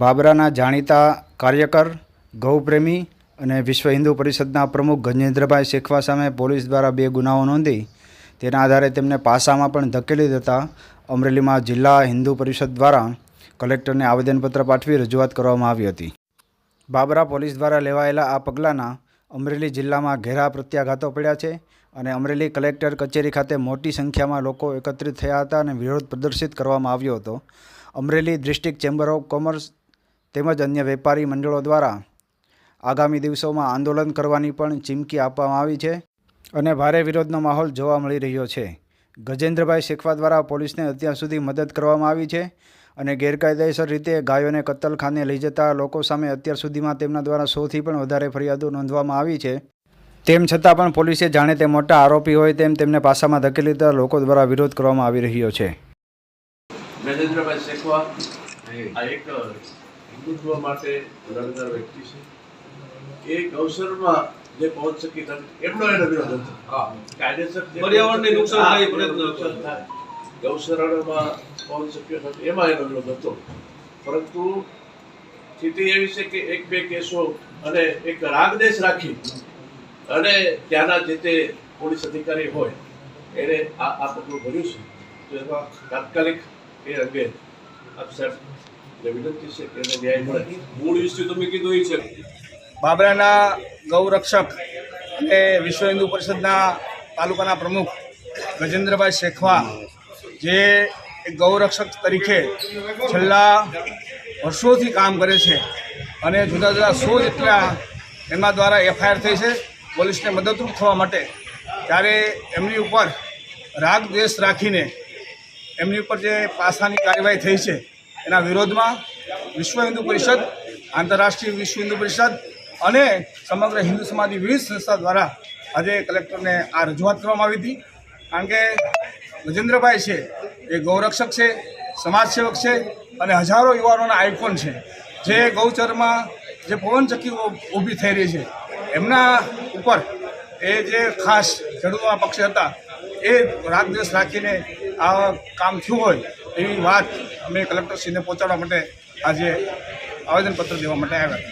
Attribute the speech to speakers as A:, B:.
A: બાબરાના જાણીતા કાર્યકર, ગૌપ્રેમી અને વિશ્વ હિન્દુ પરિષદના પ્રમુખ ગજેન્દ્રભાઈ શેખવા સામે પોલીસ દ્વારા બે ગુનાઓ નોંધી. તેના આધારે તેમને પાસામાં પણ ધકેલી દેતા અમરેલીમાં જિલ્લા હિન્દુ પરિષદ દ્વારા કલેક્ટરને આવેદનપત્ર પાઠવી રજૂઆત કરવામાં આવી હતી. બાબરા પોલીસ દ્વારા લેવાયેલા આ પગલાંના અમરેલી જિલ્લામાં ઘેરા પ્રત્યાઘાતો પડ્યા છે અને અમરેલી કલેક્ટર કચેરી ખાતે મોટી સંખ્યામાં લોકો એકત્રિત થયા હતા અને વિરોધ પ્રદર્શિત કરવામાં આવ્યો હતો. Amreli district chamber of commerce તેમજ અન્ય વેપારી મંડળો દ્વારા આગામી દિવસોમાં આંદોલન કરવાની પણ ચીમકી આપવામાં આવી છે અને ભારે વિરોધનો માહોલ જોવા મળી રહ્યો છે. ગજેન્દ્રભાઈ શેખવા દ્વારા પોલીસને અત્યાર સુધી મદદ કરવામાં આવી છે અને ગેરકાયદેસર રીતે ગાયોને કત્તલખાને લઈ જતા લોકો સામે અત્યાર સુધીમાં તેમના દ્વારા સોથી પણ વધારે ફરિયાદો નોંધવામાં આવી છે. તેમ છતાં પણ પોલીસે જાણે તે મોટા આરોપી હોય તેમ તેમને પાસામાં ધકેલી દેતા લોકો દ્વારા વિરોધ કરવામાં આવી રહ્યો છે.
B: ગજેન્દ્રભાઈ શેખવા હિન્દુત્વ માટે લડનાર વ્યક્તિ છે. એક અવસરમાં જે પહોંચ શકી એમનો એનો વિરોધ હતો. કાયદેસર
C: પર્યાવરણને નુકસાન થાય પ્રયત્ન
B: નુકસાન થાય. અવસરણમાં પહોંચ શક્યો નથી એમાં એનો વિરોધ હતો. પરંતુ સ્થિતિ એવી છે કે એક બે કેસો અને એક રાગદેશ રાખી અને ત્યાંના જે તે પોલીસ અધિકારી હોય એને આ આ પગલું ભર્યું છે. તો એમાં તાત્કાલિક એ અંગે આપ સાહેબ
D: બાબરાના ગૌરક્ષક અને વિશ્વ હિન્દુ પરિષદના તાલુકાના પ્રમુખ ગજેન્દ્રભાઈ શેખવા જે ગૌરક્ષક તરીકે છેલ્લા વર્ષોથી કામ કરે છે અને જુદા જુદા સો જેટલા એમના દ્વારા એફઆઈઆર થઈ છે, પોલીસને મદદરૂપ થવા માટે, ત્યારે એમની ઉપર રાગ દ્વેષ રાખીને એમની ઉપર જે પાસાની કાર્યવાહી થઈ છે એના વિરોધમાં વિશ્વ હિન્દુ પરિષદ, આંતરરાષ્ટ્રીય વિશ્વ હિન્દુ પરિષદ અને સમગ્ર હિન્દુ સમાજની વિવિધ સંસ્થા દ્વારા આજે કલેક્ટરને આ રજૂઆત કરવામાં આવી હતી. કારણ કે ગજેન્દ્રભાઈ છે, એ ગૌરક્ષક છે, સમાજસેવક છે અને હજારો યુવાનોના આઇકોન છે. જે ગૌચરમાં જે પવનચક્કી ઊભી થઈ રહી છે, એમના ઉપર એ જે ખાસ ખેડૂતોના પક્ષે હતા, એ રાગદ્વેષ રાખીને આ કામ થયું હોય એવી વાત અમે કલેક્ટરશ્રીને પહોંચાડવા માટે આજે આવેદનપત્ર દેવા માટે આવ્યા.